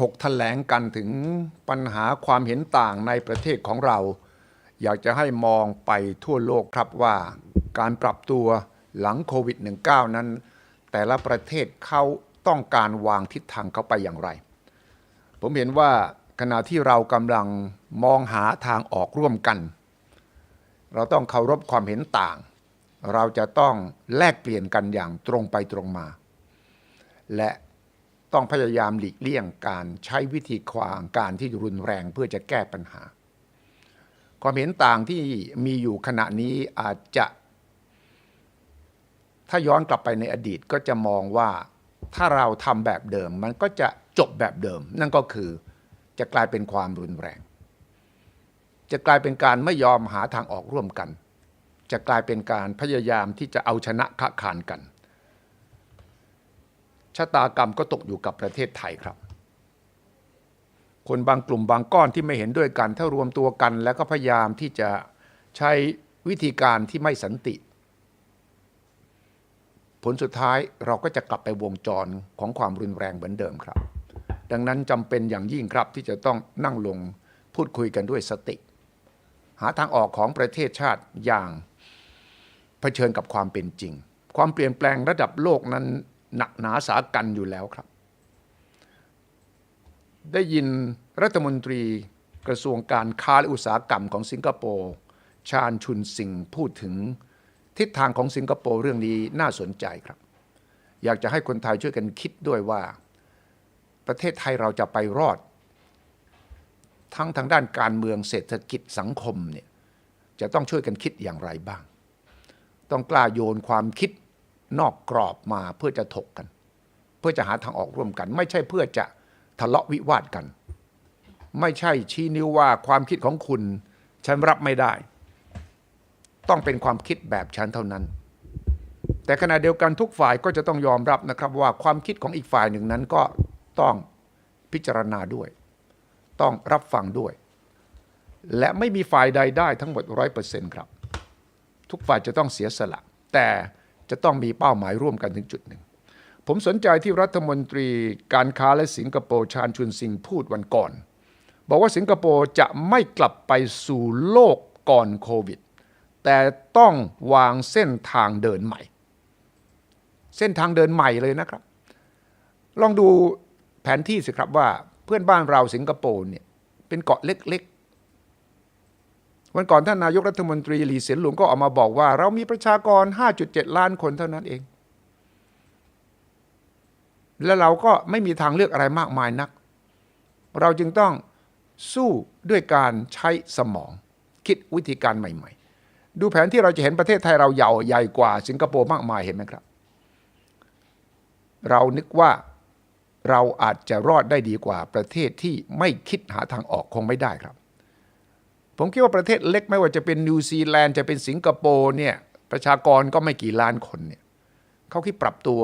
ถกแถลงกันถึงปัญหาความเห็นต่างในประเทศของเรา อยากจะให้มองไปทั่วโลกครับว่า การปรับตัวหลังโควิด -19 นั้น แต่ละประเทศเขาต้องการวางทิศทางเขาไปอย่างไร ผมเห็นว่าขณะที่เรากำลังมองหาทางออกร่วมกัน เราต้องเคารพความเห็นต่าง เราจะต้องแลกเปลี่ยนกันอย่างตรงไปตรงมา และ ต้องพยายามหลีกเลี่ยงการใช้วิธีความการที่รุนแรงเพื่อจะแก้ปัญหา ความเห็นต่างที่มีอยู่ขณะนี้อาจจะ ถ้าย้อนกลับไปในอดีตก็จะมองว่าถ้าเราทำแบบเดิมมันก็จะจบแบบเดิม นั่นก็คือจะกลายเป็นความรุนแรง จะกลายเป็นการไม่ยอมหาทางออกร่วมกัน จะกลายเป็นการพยายามที่จะเอาชนะขะขานกัน ชะตากรรมก็ตกอยู่กับประเทศไทยครับ คนบางกลุ่มบางก้อนที่ไม่เห็นด้วยกัน ถ้ารวมตัวกัน แล้วก็พยายามที่จะใช้วิธีการที่ไม่สันติ ผลสุดท้ายเราก็จะกลับไปวงจรของความรุนแรงเหมือนเดิมครับ ดังนั้นจำเป็นอย่างยิ่งครับที่จะต้องนั่งลงพูดคุยกันด้วยสติ หาทางออกของประเทศชาติอย่างเผชิญกับความเป็นจริง ความเปลี่ยนแปลงระดับโลกนั้น หนักหนาสากันอยู่แล้วครับ ได้ยินรัฐมนตรีกระทรวงการค้าและอุตสาหกรรมของสิงคโปร์ชาญชุนสิงพูดถึงทิศทางของสิงคโปร์เรื่องนี้น่าสนใจครับ อยากจะให้คนไทยช่วยกันคิดด้วยว่า ประเทศไทยเราจะไปรอด ทั้งทางด้านการเมืองเศรษฐกิจสังคมเนี่ยจะต้องช่วยกันคิดอย่างไรบ้าง ต้องกล้าโยนความคิด นอกกรอบมาเพื่อจะถกกัน เพื่อจะหาทางออกร่วมกัน ไม่ใช่เพื่อจะทะเลาะวิวาทกัน ไม่ใช่ชี้นิ้วว่าความคิดของคุณ ฉันรับไม่ได้ ต้องเป็นความคิดแบบฉันเท่านั้น แต่ขณะเดียวกันทุกฝ่ายก็จะต้องยอมรับนะครับว่าความคิดของอีกฝ่ายหนึ่งนั้นก็ต้องพิจารณาด้วย ต้องรับฟังด้วย และไม่มีฝ่ายใดได้ทั้งหมดร้อยเปอร์เซ็นต์ครับ ทุกฝ่ายจะต้องเสียสละ แต่ จะต้องมีเป้าหมายร่วมกันถึงจุดหนึ่ง ผมสนใจที่รัฐมนตรีการค้าและสิงคโปร์ชาญชุนซิงพูดวันก่อน บอกว่าสิงคโปร์จะไม่กลับไปสู่โลกก่อนโควิด แต่ต้องวางเส้นทางเดินใหม่ เส้นทางเดินใหม่เลยนะครับ ลองดูแผนที่สิครับว่าเพื่อนบ้านเราสิงคโปร์เนี่ยเป็นเกาะเล็ก วันก่อนท่านนายกรัฐมนตรีหลีเสียนหลวงก็ออกมาบอกว่า เรามีประชากร 5.7 ล้านคนเท่านั้นเอง และเราก็ไม่มีทางเลือกอะไรมากมายนัก เราจึงต้องสู้ด้วยการใช้สมอง คิดวิธีการใหม่ ๆ ดูแผนที่เราจะเห็นประเทศไทยเราใหญ่ใหญ่กว่าสิงคโปร์มากมายเห็นไหมครับ เรานึกว่าเราอาจจะรอดได้ดีกว่าประเทศที่ไม่คิดหาทางออกคงไม่ได้ครับ ผมคิดว่าประเทศเล็กไม่ว่าจะเป็นนิวซีแลนด์จะเป็นสิงคโปร์เนี่ยประชากรก็ไม่กี่ล้านคนเนี่ยเขาคิดปรับตัว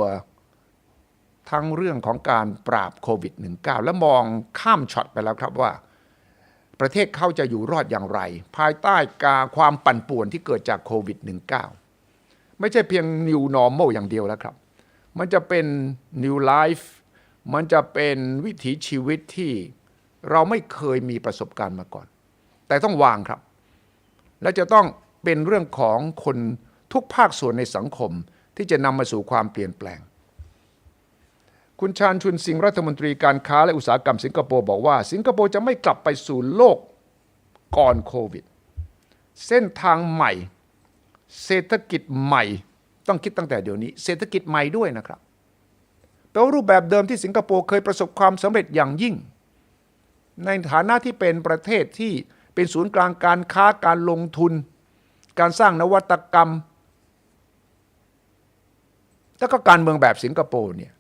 ทั้งเรื่องของการปราบโควิด -19 และมองข้ามช็อตไปแล้วครับว่า ประเทศเขาจะอยู่รอดอย่างไร ภายใต้การความปั่นป่วนที่เกิดจากโควิด -19 ไม่ใช่เพียง new normal อย่างเดียวแล้วครับ มันจะเป็น new life มันจะเป็นวิถีชีวิตที่เราไม่เคยมีประสบการณ์มาก่อน แต่ต้องวางครับ และจะต้องเป็นเรื่องของคนทุกภาคส่วนในสังคมที่จะนำมาสู่ความเปลี่ยนแปลง คุณชาญชุนสิงห์รัฐมนตรีการค้าและอุตสาหกรรมสิงคโปร์บอกว่า สิงคโปร์จะไม่กลับไปสู่โลกก่อนโควิด เส้นทางใหม่ เศรษฐกิจใหม่ ต้องคิดตั้งแต่เดี๋ยวนี้ เศรษฐกิจใหม่ด้วยนะครับแปลว่ารูปแบบเดิมที่สิงคโปร์เคยประสบความสำเร็จอย่างยิ่ง ในฐานะที่เป็นประเทศที่ เป็นศูนย์กลางการค้าการลงทุน การสร้างนวัตกรรม แล้วก็การเมืองแบบสิงคโปร์เนี่ย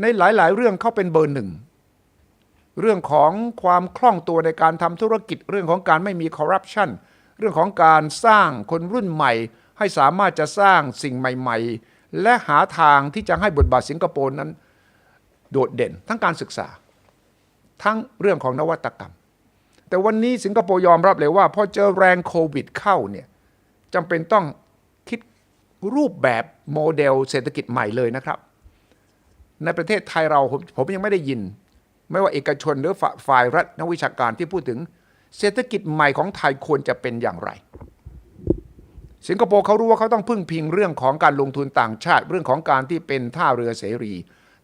ในหลาย ๆ เรื่องเขาเป็นเบอร์หนึ่งเรื่องของความคล่องตัวในการทำธุรกิจ เรื่องของการไม่มีคอร์รัปชันเรื่องของการสร้างคนรุ่นใหม่ ให้สามารถจะสร้างสิ่งใหม่ ๆ และหาทางที่จะให้บทบาทสิงคโปร์นั้น โดดเด่นทั้งการศึกษา ทั้งเรื่องของนวัตกรรม แต่วันนี้สิงคโปร์ยอมรับเลยว่าพอเจอแรงโควิดเข้าเนี่ยจำเป็นต้องคิดรูปแบบโมเดลเศรษฐกิจใหม่เลยนะครับ ในประเทศไทยเราผมผมยังไม่ได้ยิน ไม่ว่าเอกชนหรือฝ่าายรัฐนักวิชาการที่พูดถึงเศรษฐกิจใหม่ของไทยควรจะเป็นอย่างไร สิงคโปร์เขารู้ว่าเขาต้องพึ่งพิงเรื่องของการลงทุนต่างชาติ เรื่องของการที่เป็นท่าเรือเสรี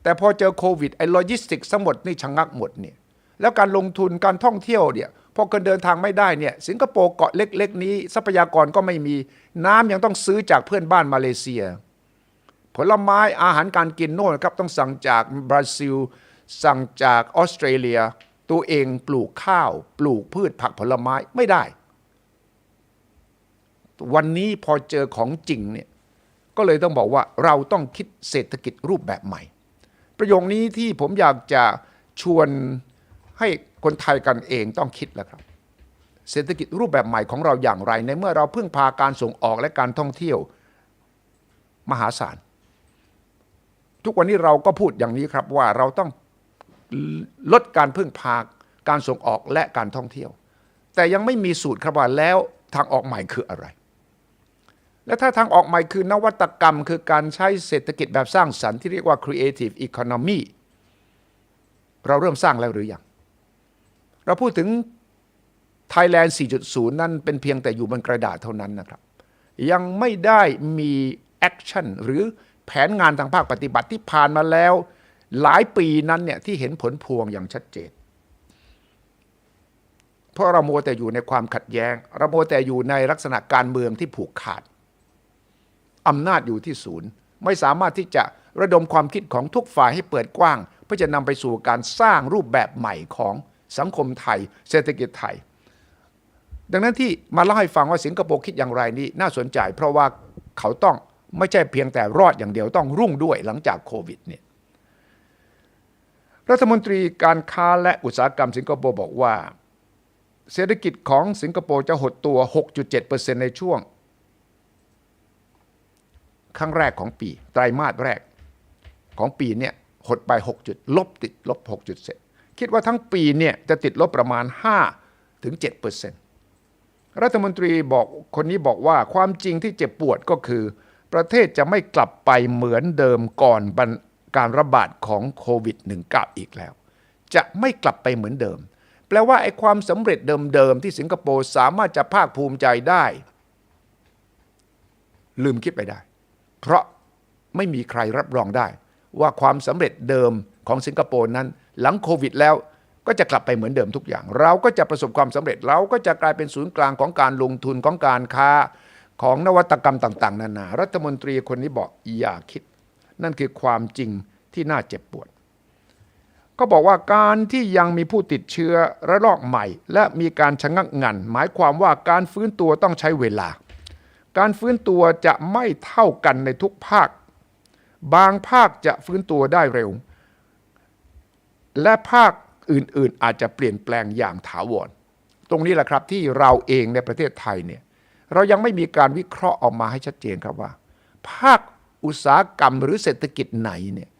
แต่พอเจอโควิดไอ้โลจิสติกส์ทั้งหมดนี่ชะงงักหมดเนี่ย แล้วการลงทุนการท่องเที่ยวเนี่ยพอคนเดินทางไม่ได้เนี่ยสิงคโปร์เกาะเล็ก ๆ นี้ ทรัพยากรก็ไม่มี น้ำยังต้องซื้อจากเพื่อนบ้านมาเลเซีย ผลไม้อาหารการกินโน่นครับต้องสั่งจากบราซิล สั่งจากออสเตรเลีย ตัวเองปลูกข้าว ปลูกพืชผักผลไม้ไม่ได้ วันนี้พอเจอของจริงเนี่ยก็เลยต้องบอกว่าเราต้องคิดเศรษฐกิจรูปแบบใหม่ ประโยคนี้ที่ผมอยากจะชวน ให้คนไทยกันเองต้องคิดแล้วครับ เศรษฐกิจรูปแบบใหม่ของเราอย่างไร ในเมื่อเราพึ่งพาการส่งออกและการท่องเที่ยวมหาศาล ทุกวันนี้เราก็พูดอย่างนี้ครับว่าเราต้องลดการพึ่งพาการส่งออกและการท่องเที่ยว แต่ยังไม่มีสูตรครับว่าแล้วทางออกใหม่คืออะไร และถ้าทางออกใหม่คือนวัตกรรม คือการใช้เศรษฐกิจแบบสร้างสรรค์ที่เรียกว่า creative economy เราเริ่มสร้างแล้วหรือยัง เราพูดถึง Thailand 4.0 นั้นเป็นเพียงแต่อยู่บนกระดาษเท่านั้นนะครับ ยังไม่ได้มีแอคชั่นหรือแผนงานทางภาคปฏิบัติที่ผ่านมาแล้ว หลายปีนั้นเนี่ยที่เห็นผลพวงอย่างชัดเจน เพราะเราโมแต่อยู่ในความขัดแย้งเราโมแต่อยู่ในลักษณะการเมืองที่ผูกขาดอำนาจอยู่ที่ศูนย์ ไม่สามารถที่จะระดมความคิดของทุกฝ่ายให้เปิดกว้าง เพื่อจะนำไปสู่การสร้างรูปแบบใหม่ของ สังคมไทย เศรษฐกิจไทย ดังนั้นที่มาเล่าให้ฟังว่าสิงคโปร์คิดอย่างไรนี่น่าสนใจ เพราะว่าเขาต้องไม่ใช่เพียงแต่รอดอย่างเดียวต้องรุ่งด้วยหลังจากโควิดเนี่ยรัฐมนตรีการค้าและอุตสาหกรรมสิงคโปร์บอกว่า เศรษฐกิจของสิงคโปร์จะหดตัว 6.7%ในช่วง ครั้งแรกของปี ไตรมาสแรกของปีเนี่ยหดไป 6 จุดลบติดลบ 6 จุดเศษ คิดว่าทั้งปีเนี่ยจะติดลบประมาณ 5 ถึง 7 รัฐมนตรีบอกคนนี้บอกว่าความจริงที่เจ็บปวดก็คือ ประเทศจะไม่กลับไปเหมือนเดิมก่อนการระบาดของโควิด -19 อีกแล้ว จะไม่กลับไปเหมือนเดิม แปลว่าไอ้ความสำเร็จเดิมๆที่สิงคโปร์สามารถจะภาคภูมิใจได้ ลืมคิดไปได้ เพราะไม่มีใครรับรองได้ ว่าความสำเร็จเดิมของสิงคโปร์นั้น หลังโควิดแล้วก็จะกลับไปเหมือนเดิมทุกอย่าง เราก็จะประสบความสำเร็จเราก็จะกลายเป็นศูนย์กลางของการลงทุนของการค้าของนวัตกรรมต่าง ๆ นานา รัฐมนตรีคนนี้บอกอย่าคิด นั่นคือความจริงที่น่าเจ็บปวด ก็บอกว่าการที่ยังมีผู้ติดเชื้อระลอกใหม่ และมีการชะงักงัน หมายความว่าการฟื้นตัวต้องใช้เวลา การฟื้นตัวจะไม่เท่ากันในทุกภาค บางภาคจะฟื้นตัวได้เร็ว และภาคอื่นๆ อาจจะเปลี่ยนแปลงอย่างถาวร ตรงนี้แหละครับที่เราเองในประเทศไทยเนี่ยเรายังไม่มีการวิเคราะห์ออกมาให้ชัดเจนครับว่า ภาคอุตสาหกรรมหรือเศรษฐกิจไหนเนี่ย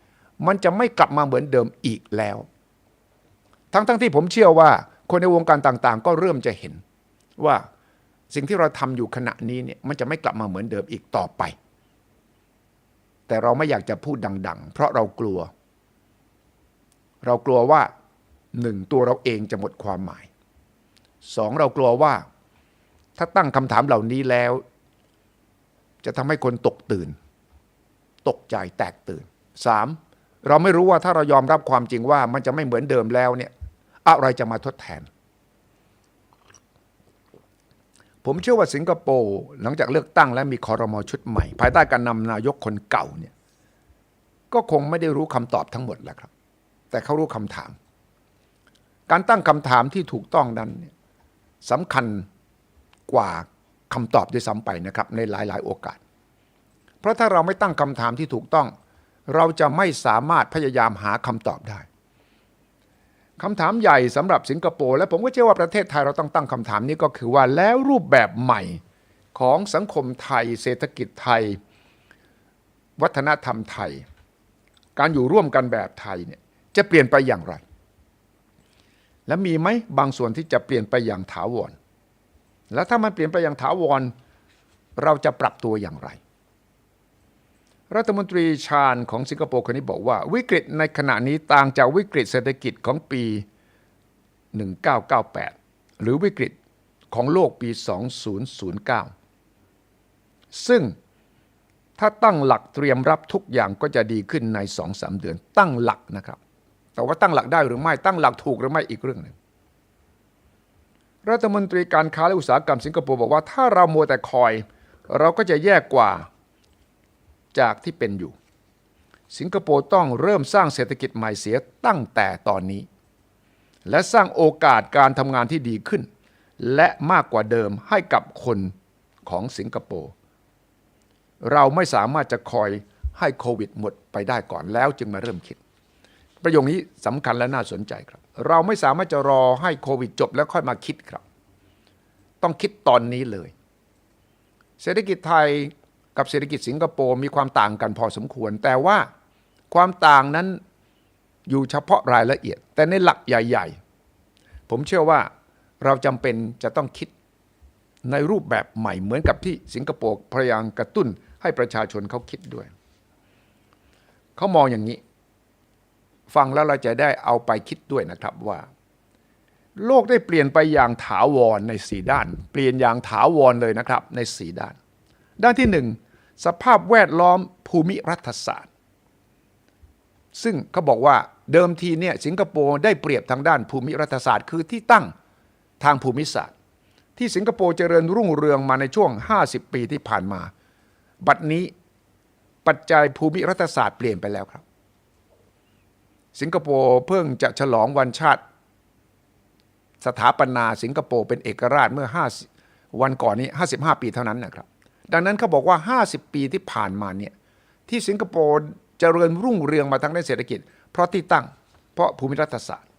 มันจะไม่กลับมาเหมือนเดิมอีกแล้ว ทั้งๆทที่ผมเชื่อว่าคนในวงการต่างๆ ก็เริ่มจะเห็นว่าสิ่งที่เราทำอยู่ขณะนี้เนี่ยมันจะไม่กลับมาเหมือนเดิมอีกต่อไป แต่เราไม่อยากจะพูดดัง ๆ เพราะเรากลัว เรากลัวว่าหนึ่งตัวเราเองจะหมดความหมายสองเรากลัวว่า ถ้าตั้งคำถามเหล่านี้แล้ว จะทำให้คนตกตื่น ตกใจแตกตื่นสามเราไม่รู้ว่าถ้าเรายอมรับความจริงว่ามันจะไม่เหมือนเดิมแล้วเนี่ยอะไรจะมาทดแทน ผมเชื่อว่าสิงคโปร์หลังจากเลือกตั้งและมีคอรมอชุดใหม่ ภายใต้การนำนายกคนเก่าเนี่ยก็คงไม่ได้รู้คำตอบทั้งหมดแล้วครับ แต่เขารู้คำถาม การตั้งคำถามที่ถูกต้องนั้นสำคัญกว่าคำตอบด้วยซ้ำไปนะครับ ในหลาย ๆ โอกาส เพราะถ้าเราไม่ตั้งคำถามที่ถูกต้อง เราจะไม่สามารถพยายามหาคำตอบได้คำถามใหญ่สำหรับสิงคโปร์และผมก็เชื่อว่าประเทศไทยเราต้องตั้งคำถามนี้ก็คือว่าแล้วรูปแบบใหม่ของสังคมไทย เศรษฐกิจไทย วัฒนธรรมไทย การอยู่ร่วมกันแบบไทยเนี่ย จะเปลี่ยนไปอย่างไร และมีไหมบางส่วนที่จะเปลี่ยนไปอย่างถาวร แล้วถ้ามันเปลี่ยนไปอย่างถาวร เราจะปรับตัวอย่างไร รัฐมนตรีชาญของสิงคโปร์คนนี้บอกว่า วิกฤตในขณะนี้ต่างจากวิกฤตเศรษฐกิจของปี 1998 หรือวิกฤตของโลกปี 2009 ซึ่งถ้าตั้งหลักเตรียมรับทุกอย่างก็จะดีขึ้นใน 2-3 เดือน ตั้งหลักนะครับ แต่ว่าตั้งหลักได้หรือไม่ตั้งหลักถูกหรือไม่อีกเรื่องหนึ่งรัฐมนตรีการค้าและอุตสาหกรรมสิงคโปร์บอกว่าถ้าเรามัวแต่คอย เราก็จะแย่กว่าจากที่เป็นอยู่ สิงคโปร์ต้องเริ่มสร้างเศรษฐกิจใหม่เสียตั้งแต่ตอนนี้ และสร้างโอกาสการทำงานที่ดีขึ้น และมากกว่าเดิมให้กับคนของสิงคโปร์เราไม่สามารถจะคอยให้โควิดหมดไปได้ก่อนแล้วจึงมาเริ่มคิด ประโยคนี้สำคัญและน่าสนใจครับ เราไม่สามารถจะรอให้โควิดจบแล้วค่อยมาคิดครับ ต้องคิดตอนนี้เลย เศรษฐกิจไทยกับเศรษฐกิจสิงคโปร์มีความต่างกันพอสมควร แต่ว่าความต่างนั้นอยู่เฉพาะรายละเอียด แต่ในหลักใหญ่ ๆ ผมเชื่อว่าเราจำเป็นจะต้องคิดในรูปแบบใหม่เหมือนกับที่สิงคโปร์พยายามกระตุ้นให้ประชาชนเขาคิดด้วย เขามองอย่างนี้ ฟังแล้วเราจะได้เอาไปคิดด้วยนะครับว่า โลกได้เปลี่ยนไปอย่างถาวรในสีด้าน เปลี่ยนอย่างถาวรเลยนะครับในสีด้าน ด้านที่หนึ่งสภาพแวดล้อมภูมิรัฐศาสตร์ ซึ่งเขาบอกว่าเดิมทีเนี่ยสิงคโปร์ได้เปรียบทางด้านภูมิรัฐศาสตร์ คือที่ตั้งทางภูมิศาสตร์ ที่สิงคโปร์เจริญรุ่งเรืองมาในช่วง 50 ปีที่ผ่านมา บัดนี้ปัจจัยภูมิรัฐศาสตร์เปลี่ยนไปแล้วครับ สิงคโปร์เพิ่งจะฉลองวันชาติ สถาปนาสิงคโปร์เป็นเอกราชเมื่อ 5 วันก่อนนี้ 55 ปีเท่านั้นนะครับ ดังนั้นเขาบอกว่า 50 ปีที่ผ่านมาเนี่ยที่สิงคโปร์เจริญรุ่งเรืองมาทางด้านเศรษฐกิจ เพราะที่ตั้งเพราะภูมิรัฐศาสตร์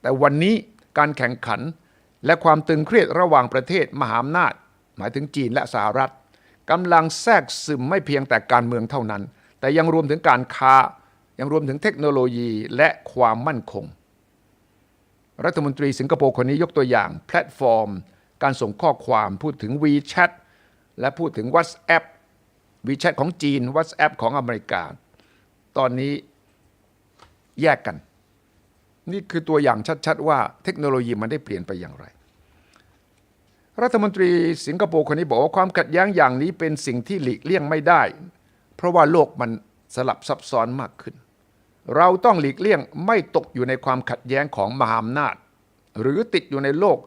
แต่วันนี้การแข่งขันและความตึงเครียดระหว่างประเทศมหาอำนาจ หมายถึงจีนและสหรัฐกำลังแทรกซึมไม่เพียงแต่การเมืองเท่านั้น แต่ยังรวมถึงการค้า ยังรวมถึงเทคโนโลยีและความมั่นคง รัฐมนตรีสิงคโปร์คนนี้ยกตัวอย่างแพลตฟอร์ม การส่งข้อความพูดถึง WeChat และพูดถึง WhatsApp WeChat ของจีน WhatsApp ของอเมริกา ตอนนี้แยกกัน นี่คือตัวอย่างชัดๆ ว่าเทคโนโลยีมันได้เปลี่ยนไปอย่างไรรัฐมนตรีสิงคโปร์คนนี้บอกว่าความขัดแย้งอย่างนี้เป็นสิ่งที่หลีกเลี่ยงไม่ได้ เพราะว่าโลกมันสลับซับซ้อนมากขึ้น เราต้องหลีกเลี่ยงไม่ตกอยู่ในความขัดแย้งของมหาอำนาจ หรือติดอยู่ในโลก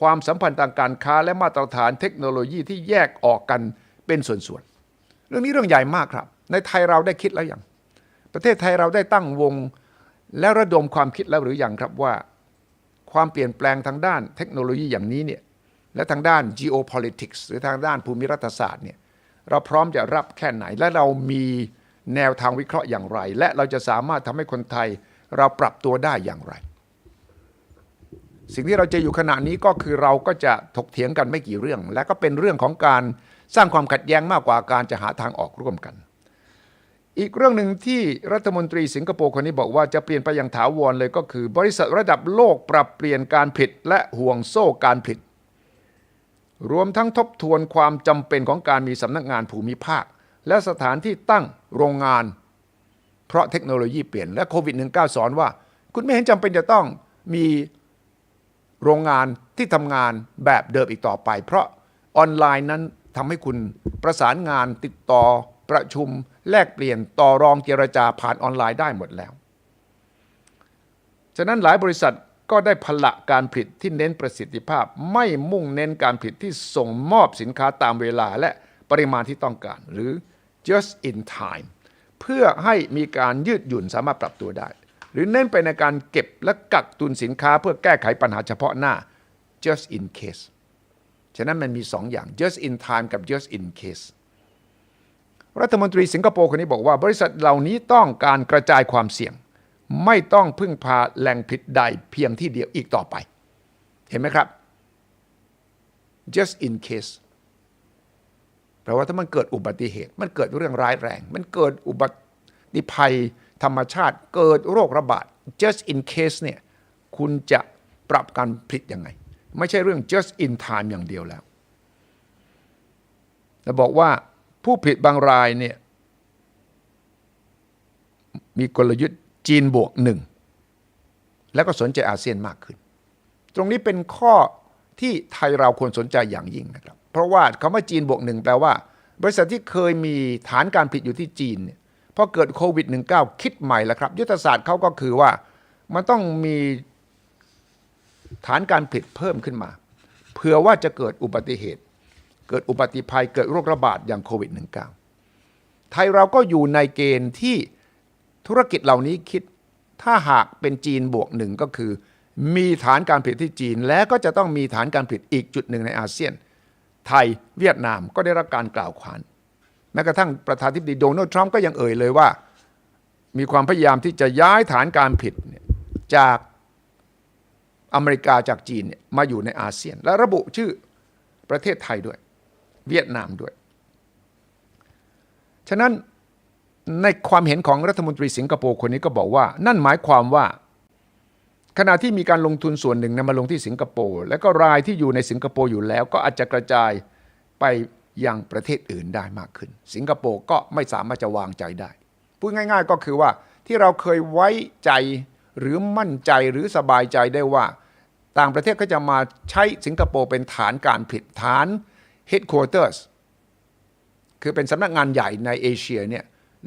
ความสัมพันธ์ทางการค้าและมาตรฐานเทคโนโลยีที่แยกออกกันเป็นส่วนๆ เรื่องนี้เรื่องใหญ่มากครับ ในไทยเราได้คิดแล้วยัง ประเทศไทยเราได้ตั้งวง และระดมความคิดแล้วหรือยังครับว่า ความเปลี่ยนแปลงทางด้านเทคโนโลยีอย่างนี้เนี่ยและทางด้าน geopolitics หรือทางด้านภูมิรัฐศาสตร์เนี่ยเราพร้อมจะรับแค่ไหนและเรามี แนวทางวิเคราะห์อย่างไร และเราจะสามารถทำให้คนไทยเราปรับตัวได้อย่างไร สิ่งที่เราเจออยู่ขณะนี้ก็คือเราก็จะถกเถียงกันไม่กี่เรื่อง และก็เป็นเรื่องของการสร้างความขัดแย้งมากกว่าการจะหาทางออกร่วมกัน อีกเรื่องหนึ่งที่รัฐมนตรีสิงคโปร์คนนี้บอกว่าจะเปลี่ยนไปอย่างถาวรเลยก็คือ บริษัทระดับโลกปรับเปลี่ยนการผลิตและห่วงโซ่การผลิตรวมทั้งทบทวนความจำเป็นของการมีสำนักงานภูมิภาค และสถานที่ตั้งโรงงาน เพราะเทคโนโลยีเปลี่ยนและโควิด -19 สอนว่า คุณไม่เห็นจำเป็นจะต้องมีโรงงานที่ทำงานแบบเดิมอีกต่อไป เพราะออนไลน์นั้นทำให้คุณประสานงานติดต่อประชุม แลกเปลี่ยนต่อรองเจรจาผ่านออนไลน์ได้หมดแล้ว ฉะนั้นหลายบริษัทก็ได้ผละการผลิตที่เน้นประสิทธิภาพ ไม่มุ่งเน้นการผลิตที่ส่งมอบสินค้าตามเวลาและปริมาณที่ต้องการ หรือ just in time เพื่อให้มีการยืดหยุ่นสามารถปรับตัวได้ หรือเน้นไปในการเก็บและกักตุนสินค้าเพื่อแก้ไขปัญหาเฉพาะหน้า just in case ฉะนั้นมันมีสองอย่าง just in time กับ just in case รัฐมนตรีสิงคโปร์คนนี้บอกว่าบริษัทเหล่านี้ต้องการกระจายความเสี่ยง ไม่ต้องพึ่งพาแหล่งผลิตใดเพียงที่เดียวอีกต่อไป เห็นไหมครับ just in case แปลว่าถ้ามันเกิดอุบัติเหตุ มันเกิดเรื่องร้ายแรง มันเกิดอุบัติภัยธรรมชาติ เกิดโรคระบาด just in case เนี่ยคุณจะปรับการผลิตยังไง ไม่ใช่เรื่อง just in time อย่างเดียวแล้วแต่บอกว่าผู้ผลิตบางรายเนี่ยมีกลยุทธ์จีนบวกหนึ่งแล้วก็สนใจอาเซียนมากขึ้น ตรงนี้เป็นข้อที่ไทยเราควรสนใจอย่างยิ่งนะครับ เพราะว่าคำว่าจีนบวกหนึ่งแปลว่า บริษัทที่เคยมีฐานการผลิตอยู่ที่จีนพอเกิดโควิด -19 คิดใหม่แล้วครับ ยุทธศาสตร์เขาก็คือว่ามันต้องมีฐานการผลิตเพิ่มขึ้นมาเผื่อว่าจะเกิดอุบัติเหตุ เกิดอุบัติภัยเกิดโรคระบาดอย่างโควิด -19 ไทยเราก็อยู่ในเกณฑ์ที่ธุรกิจเหล่านี้คิด ถ้าหากเป็นจีนบวกหนึ่งก็คือ มีฐานการผลิตที่จีน และก็จะต้องมีฐานการผลิตอีกจุดหนึ่งในอาเซียน ไทยเวียดนามก็ได้รับการกล่าวขวานแม้กระทั่งประธานาธิบดีโดนัลด์ทรัมป์ก็ยังเอ่ยเลยว่า มีความพยายามที่จะย้ายฐานการผลิตจากอเมริกาจากจีนมาอยู่ในอาเซียน และระบุชื่อประเทศไทยด้วย เวียดนามด้วย ฉะนั้นในความเห็นของรัฐมนตรีสิงคโปร์คนนี้ก็บอกว่า นั่นหมายความว่า ขณะที่มีการลงทุนส่วนหนึ่งนำมาลงที่สิงคโปร์และก็รายที่อยู่ในสิงคโปร์อยู่แล้ว ก็อาจจะกระจายไปยังประเทศอื่นได้มากขึ้น สิงคโปร์ก็ไม่สามารถจะวางใจได้พูดง่าย ๆ ก็คือว่าที่เราเคยไว้ใจหรือมั่นใจหรือสบายใจได้ว่า ต่างประเทศก็จะมาใช้สิงคโปร์เป็นฐานการผลิตฐาน headquarters คือเป็นสำนักงานใหญ่ในเอเชียเนี่ย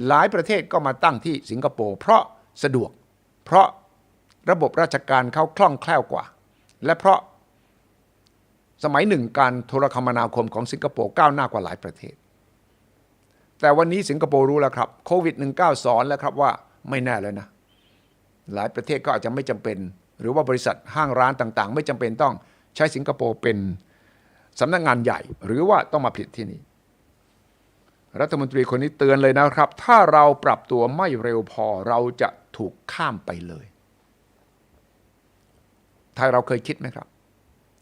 หลายประเทศก็มาตั้งที่สิงคโปร์เพราะสะดวก เพราะ ระบบราชการเขาคล่องแคล่วกว่า และเพราะสมัยหนึ่งการโทรคมนาคมของสิงคโปร์ก้าวหน้ากว่าหลายประเทศ แต่วันนี้สิงคโปร์รู้แล้วครับโควิด -19 สอนแล้วครับว่าไม่แน่เลยนะ หลายประเทศก็อาจจะไม่จำเป็น หรือว่าบริษัทห้างร้านต่างๆ ไม่จำเป็นต้องใช้สิงคโปร์เป็นสำนักงานใหญ่ หรือว่าต้องมาผลิตที่นี่รัฐมนตรีคนนี้เตือนเลยนะครับ ถ้าเราปรับตัวไม่เร็วพอเราจะถูกข้ามไปเลย ทยเราเคยคิดไหมครับ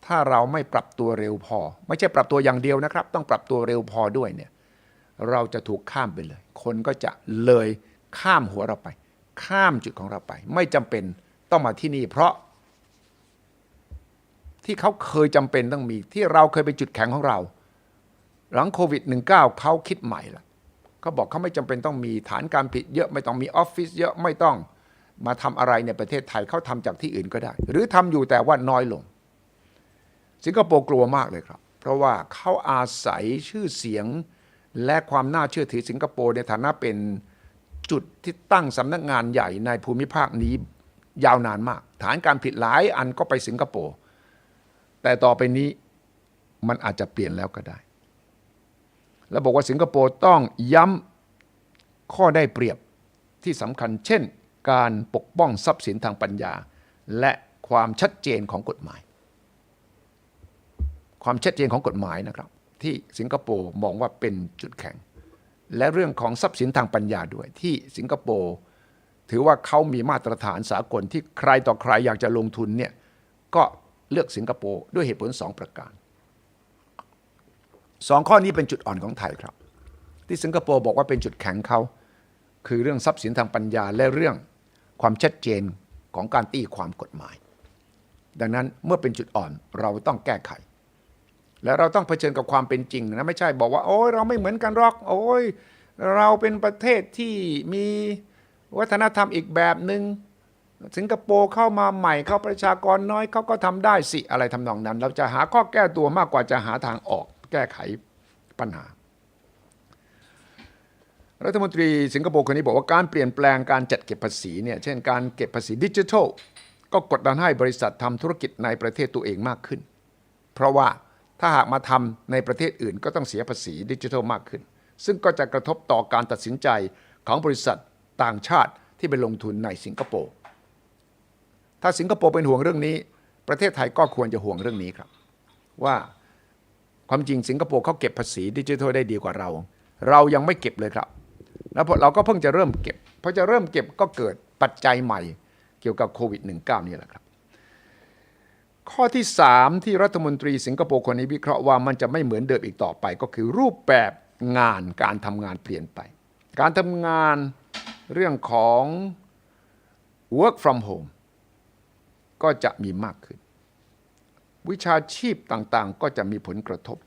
ถ้าเราไม่ปรับตัวเร็วพอ ไม่ใช่ปรับตัวอย่างเดียวนะครับ ต้องปรับตัวเร็วพอด้วยเนี่ยเราจะถูกข้ามไปเลย คนก็จะเลยข้ามหัวเราไป ข้ามจุดของเราไป ไม่จำเป็นต้องมาที่นี่ เพราะ ที่เขาเคยจำเป็นต้องมี ที่เราเคยเป็นจุดแข็งของเรา หลังโควิด -19 เขาคิดใหม่ละเขาบอกเขาไม่จำเป็นต้องมีฐานการผลิตเยอะไม่ต้องมีออฟฟิศเยอะไม่ต้อง มาทำอะไรในประเทศไทยเขาทำจากที่อื่นก็ได้ หรือทำอยู่แต่ว่าน้อยลง สิงคโปร์กลัวมากเลยครับ เพราะว่าเขาอาศัยชื่อเสียงและความน่าเชื่อถือสิงคโปร์ในฐานะเป็นจุดที่ตั้งสำนักงานใหญ่ในภูมิภาคนี้ยาวนานมาก ฐานการผลิตหลายอันก็ไปสิงคโปร์แต่ต่อไปนี้มันอาจจะเปลี่ยนแล้วก็ได้ แล้วบอกว่าสิงคโปร์ต้องย้ำข้อได้เปรียบที่สำคัญ เช่น การปกป้องทรัพย์สินทางปัญญา และความชัดเจนของกฎหมาย ความชัดเจนของกฎหมายนะครับ ที่สิงคโปร์มองว่าเป็นจุดแข็ง และเรื่องของทรัพย์สินทางปัญญาด้วย ที่สิงคโปร์ถือว่าเขามีมาตรฐานสากลที่ใครต่อใครอยากจะลงทุนเนี่ยก็เลือกสิงคโปร์ด้วยเหตุผลสองประการสองข้อนี้เป็นจุดอ่อนของไทยครับ ที่สิงคโปร์บอกว่าเป็นจุดแข็งเขาคือเรื่องทรัพย์สินทางปัญญาและเรื่อง ความชัดเจนของการตีความกฎหมาย ดังนั้นเมื่อเป็นจุดอ่อนเราต้องแก้ไข และเราต้องเผชิญกับความเป็นจริงนะไม่ใช่บอกว่า โอ้ยเราไม่เหมือนกันหรอก โอ้ยเราเป็นประเทศที่มีวัฒนธรรมอีกแบบหนึง่งสิงคโปร์เข้ามาใหม่เข้าประชากรน้อยเขาก็ทำได้สิอะไรทำนองนั้น เราจะหาข้อแก้ตัวมากกว่าจะหาทางออกแก้ไขปัญหา รัฐมนตรีสิงคโปร์คนนี้บอกว่าการเปลี่ยนแปลงการจัดเก็บภาษีเนี่ยเช่นการเก็บภาษีดิจิทัล ก็กดดันให้บริษัททำธุรกิจในประเทศตัวเองมากขึ้น เพราะว่าถ้าหากมาทำในประเทศอื่นก็ต้องเสียภาษีดิจิทัลมากขึ้น ซึ่งก็จะกระทบต่อการตัดสินใจของบริษัทต่างชาติที่ไปลงทุนในสิงคโปร์ถ้าสิงคโปร์เป็นห่วงเรื่องนี้ ประเทศไทยก็ควรจะห่วงเรื่องนี้ครับ ว่าความจริงสิงคโปร์เขาเก็บภาษีดิจิทัลได้ดีกว่าเรา เรายังไม่เก็บเลยครับ แล้วพอเราก็เพิ่งจะเริ่มเก็บพอจะเริ่มเก็บก็เกิดปัจจัยใหม่เกี่ยวกับโควิด -19 นี่แหละครับ ข้อที่ 3 ที่รัฐมนตรีสิงคโปร์คนนี้วิเคราะห์ว่ามันจะไม่เหมือนเดิมอีกต่อไป ก็คือรูปแบบงานการทำงานเปลี่ยนไป การทำงานเรื่องของ work from home ก็จะมีมากขึ้น วิชาชีพต่างๆ ก็จะมีผลกระทบ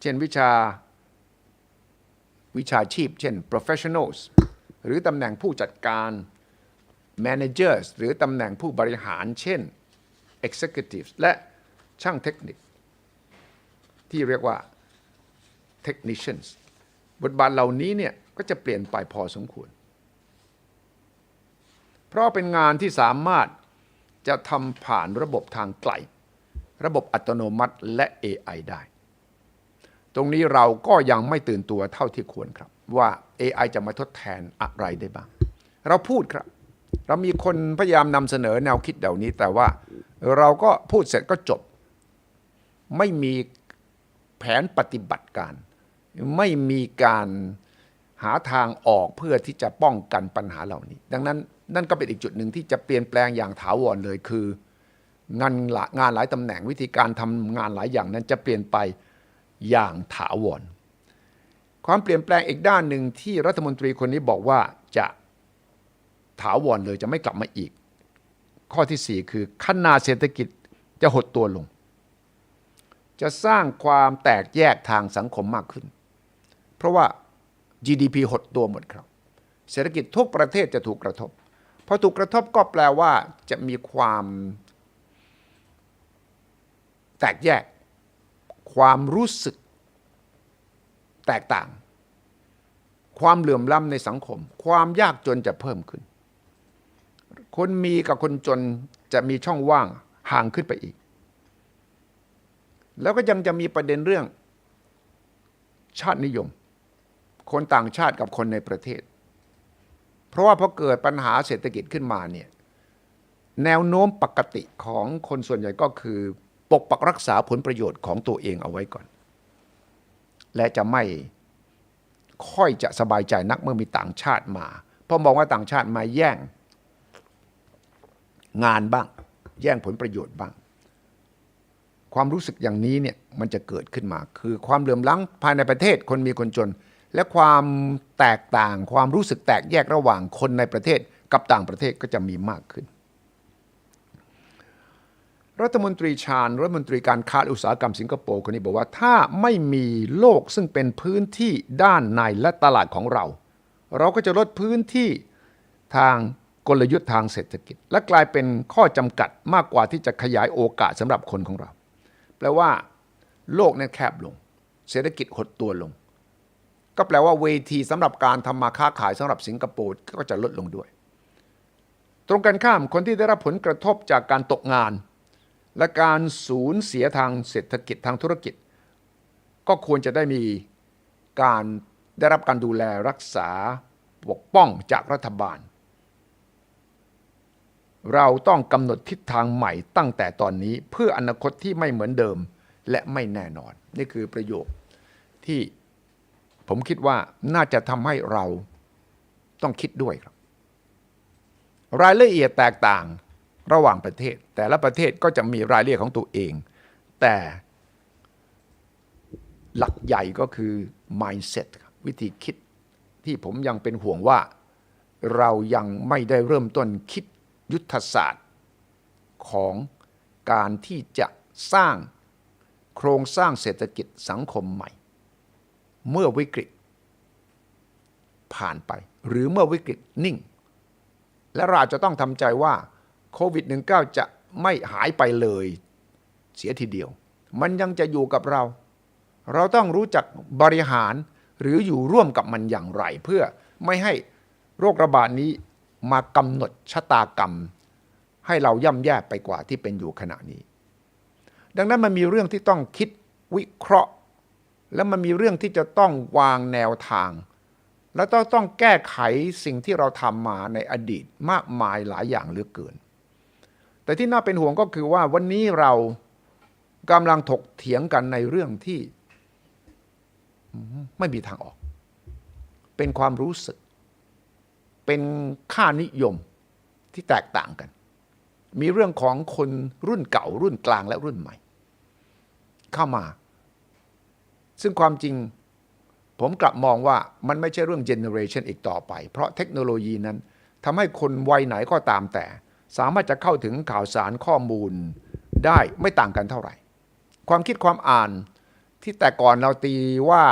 เช่นวิชา วิชาชีพ เช่น professionals หรือตำแหน่งผู้จัดการ managers หรือตำแหน่งผู้บริหาร เช่น executives และช่างเทคนิค ที่เรียกว่า technicians บทบาทเหล่านี้เนี่ยก็จะเปลี่ยนไปพอสมควร เพราะเป็นงานที่สามารถจะทำผ่านระบบทางไกล ระบบอัตโนมัติและ AI ได้ ตรงนี้เราก็ยังไม่ตื่นตัวเท่าที่ควรครับ ว่า AI จะมาทดแทนอะไรได้บ้าง เราพูดครับ เรามีคนพยายามนำเสนอแนวคิดเหล่านี้ แต่ว่าเราก็พูดเสร็จก็จบ ไม่มีแผนปฏิบัติการ ไม่มีการหาทางออกเพื่อที่จะป้องกันปัญหาเหล่านี้ ดังนั้นนั่นก็เป็นอีกจุดหนึ่งที่จะเปลี่ยนแปลงอย่างถาวรเลยคืองานงานหลายตำแหน่งวิธีการทำงานหลายอย่างนั้นจะเปลี่ยนไป อย่างถาวร ความเปลี่ยนแปลงอีกด้านหนึ่งที่รัฐมนตรีคนนี้บอกว่าจะถาวรเลยจะไม่กลับมาอีก ข้อที่ 4 คือขนาดเศรษฐกิจจะหดตัวลง จะสร้างความแตกแยกทางสังคมมากขึ้น เพราะว่า GDP หดตัวหมดครับ เศรษฐกิจทุกประเทศจะถูกกระทบพอถูกกระทบก็แปลว่าจะมีความแตกแยก ความรู้สึกแตกต่าง ความเหลื่อมล้ำในสังคม ความยากจนจะเพิ่มขึ้น คนมีกับคนจนจะมีช่องว่างห่างขึ้นไปอีก แล้วก็ยังจะมีประเด็นเรื่อง ชาตินิยม คนต่างชาติกับคนในประเทศ เพราะว่าพอเกิดปัญหาเศรษฐกิจขึ้นมาเนี่ยแนวโน้มปกติของคนส่วนใหญ่ก็คือ กปักรักษาผลประโยชน์ของตัวเองเอาไว้ก่อน และจะไม่ค่อยจะสบายใจนักเมื่อมีต่างชาติมา เพราะมองว่าต่างชาติมาแย่งงานบ้าง แย่งผลประโยชน์บ้าง ความรู้สึกอย่างนี้เนี่ยมันจะเกิดขึ้นมา คือความเหลื่อมล้ำภายในประเทศคนมีคนจน และความแตกต่างความรู้สึกแตกแยกระหว่างคนในประเทศกับต่างประเทศก็จะมีมากขึ้น รัฐมนตรีชาญรัฐมนตรีการค้าอุตสาหกรรมสิงคโปร์คนนี้บอกว่าถ้าไม่มีโลกซึ่งเป็นพื้นที่ด้านในและตลาดของเรา เราก็จะลดพื้นที่ทางกลยุทธ์ทางเศรษฐกิจ และกลายเป็นข้อจำกัดมากกว่าที่จะขยายโอกาสสำหรับคนของเรา แปลว่า โลกนั้นแคบลง เศรษฐกิจหดตัวลง ก็แปลว่าเวทีสำหรับการทำมาค้าขายสำหรับสิงคโปร์ก็จะลดลงด้วย ตรงกันข้ามคนที่ได้รับผลกระทบจากการตกงาน และการสูญเสียทางเศรษฐกิจทางธุรกิจ ก็ควรจะได้มีการได้รับการดูแลรักษาปกป้องจากรัฐบาล เราต้องกำหนดทิศทางใหม่ตั้งแต่ตอนนี้เพื่ออนาคตที่ไม่เหมือนเดิมและไม่แน่นอน นี่คือประโยคที่ผมคิดว่าน่าจะทำให้เราต้องคิดด้วยครับ รายละเอียดแตกต่าง ระหว่างประเทศ แต่ละประเทศก็จะมีรายละเอียดของตัวเอง แต่หลักใหญ่ก็คือ mindset วิธีคิดที่ผมยังเป็นห่วงว่าเรายังไม่ได้เริ่มต้นคิดยุทธศาสตร์ของการที่จะสร้างโครงสร้างเศรษฐกิจสังคมใหม่ เมื่อวิกฤต ผ่านไป หรือเมื่อวิกฤตนิ่ง และเราจะต้องทำใจว่า โควิด -19 จะไม่หายไปเลย เสียทีเดียว มันยังจะอยู่กับเรา เราต้องรู้จักบริหารหรืออยู่ร่วมกับมันอย่างไร เพื่อไม่ให้โรคระบาดนี้มากำหนดชะตากรรม ให้เราย่ำแย่ไปกว่าที่เป็นอยู่ขณะนี้ ดังนั้นมันมีเรื่องที่ต้องคิดวิเคราะห์ และมันมีเรื่องที่จะต้องวางแนวทาง และต้องต้องแก้ไขสิ่งที่เราทำมาในอดีตมากมายหลายอย่างเหลือเกิน แต่ที่น่าเป็นห่วงก็คือว่าวันนี้เรากำลังถกเถียงกันในเรื่องที่ไม่มีทางออก เป็นความรู้สึก เป็นค่านิยมที่แตกต่างกัน มีเรื่องของคนรุ่นเก่า รุ่นกลางและรุ่นใหม่ เข้ามา ซึ่งความจริงผมกลับมองว่ามันไม่ใช่เรื่องเจเนอเรชันอีกต่อไป เพราะเทคโนโลยีนั้นทำให้คนวัยไหนก็ตามแต่ สามารถจะเข้าถึงข่าวสารข้อมูลได้ไม่ต่างกันเท่าไหร่ ความคิดความอ่านที่แต่ก่อนเราตีว่า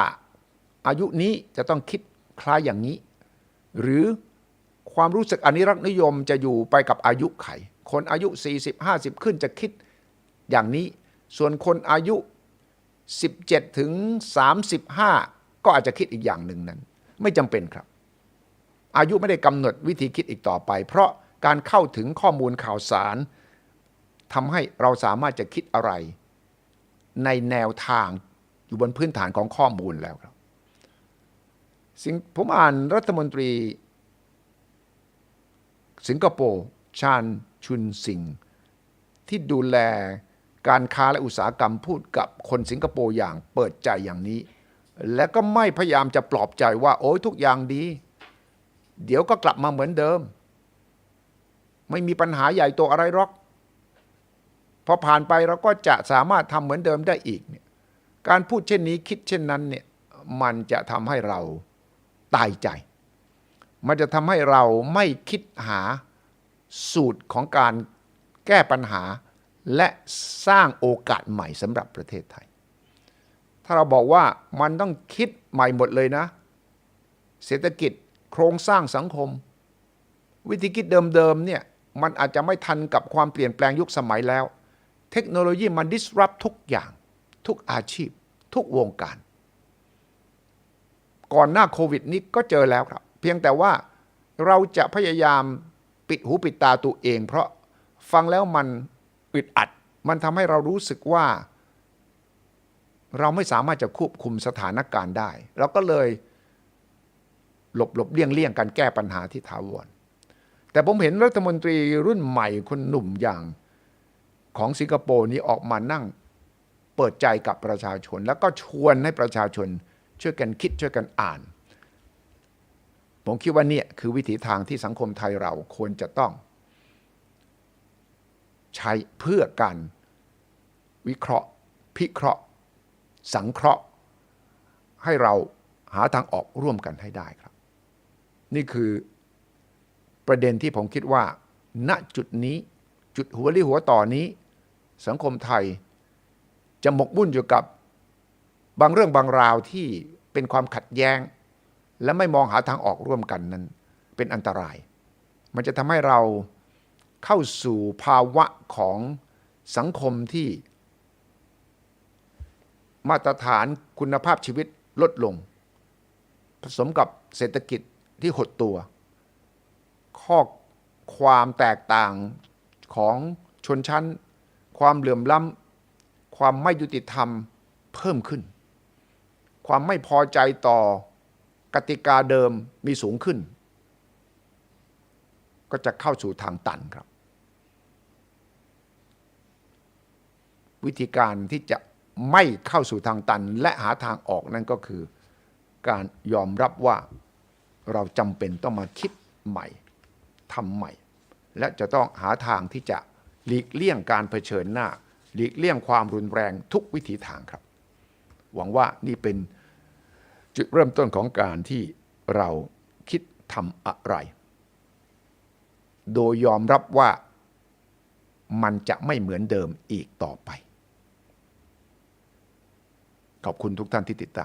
อายุนี้จะต้องคิดคล้ายอย่างนี้ หรือความรู้สึกอนิรักษ์นิยมจะอยู่ไปกับอายุไข คนอายุ 40 50 ขึ้นจะคิดอย่างนี้ ส่วนคนอายุ 17 ถึง 35 ก็อาจจะคิดอีกอย่างหนึ่งนั้น ไม่จำเป็นครับ อายุไม่ได้กำหนดวิธีคิดอีกต่อไป เพราะ การเข้าถึงข้อมูลข่าวสารทำให้เราสามารถจะคิดอะไร ในแนวทางอยู่บนพื้นฐานของข้อมูลแล้วครับสิ่งผมอ่านรัฐมนตรี สิงคโปร์ชาญชุนสิงที่ดูแลการค้าและอุตสาหกรรมพูดกับคนสิงคโปร์อย่างเปิดใจอย่างนี้ และก็ไม่พยายามจะปลอบใจว่า โอ้ยทุกอย่างดี เดี๋ยวก็กลับมาเหมือนเดิม ไม่มีปัญหาใหญ่โตอะไรหรอกพอผ่านไปเราก็จะสามารถทำเหมือนเดิมได้อีกเนี่ยการพูดเช่นนี้คิดเช่นนั้นเนี่ยมันจะทำให้เราตายใจ มันจะทำให้เราไม่คิดหาสูตรของการแก้ปัญหา และสร้างโอกาสใหม่สำหรับประเทศไทย ถ้าเราบอกว่ามันต้องคิดใหม่หมดเลยนะ เศรษฐกิจโครงสร้างสังคม วิธีคิดเดิมๆเนี่ย มันอาจจะไม่ทันกับความเปลี่ยนแปลงยุคสมัยแล้ว เทคโนโลยีมัน disrupt ทุกอย่าง ทุกอาชีพ ทุกวงการ ก่อนหน้าโควิดนี้ก็เจอแล้วครับ เพียงแต่ว่าเราจะพยายามปิดหูปิดตาตัวเอง เพราะฟังแล้วมันอึดอัด มันทำให้เรารู้สึกว่า เราไม่สามารถจะควบคุมสถานการณ์ได้ เราก็เลยหลบหลบเลี่ยงเลี่ยงการแก้ปัญหาที่ถาวร แต่ผมเห็นรัฐมนตรีรุ่นใหม่คนหนุ่มอย่างของสิงคโปร์นี้ออกมานั่งเปิดใจกับประชาชน แล้วก็ชวนให้ประชาชนช่วยกันคิดช่วยกันอ่าน ผมคิดว่าเนี่ยคือวิถีทางที่สังคมไทยเราควรจะต้อง ใช้เพื่อการวิเคราะห์ พิเคราะห์ สังเคราะห์ ให้เราหาทางออกร่วมกันให้ได้ครับ นี่คือ ประเด็นที่ผมคิดว่า ณจุดนี้จุดหัวริหัวต่อนี้ สังคมไทยจะหมกมุ่นอยู่กับบางเรื่องบางราวที่เป็นความขัดแย้ง และไม่มองหาทางออกร่วมกันนั้น เป็นอันตราย มันจะทำให้เราเข้าสู่ภาวะของสังคมที่ มาตรฐานคุณภาพชีวิตลดลง ผสมกับเศรษฐกิจที่หดตัว ข้อความแตกต่างของชนชั้น ความเหลื่อมล้ำความไม่ยุติธรรมเพิ่มขึ้น ความไม่พอใจต่อกติกาเดิมมีสูงขึ้น ก็จะเข้าสู่ทางตันครับ วิธีการที่จะไม่เข้าสู่ทางตันและหาทางออกนั่นก็คือ การยอมรับว่าเราจำเป็นต้องมาคิดใหม่ ทำใหม่ และจะต้องหาทางที่จะหลีกเลี่ยงการเผชิญหน้า หลีกเลี่ยงความรุนแรงทุกวิถีทางครับ หวังว่านี่เป็นจุดเริ่มต้นของการที่เราคิดทำอะไร โดยยอมรับว่ามันจะไม่เหมือนเดิมอีกต่อไป ขอบคุณทุกท่านที่ติดตาม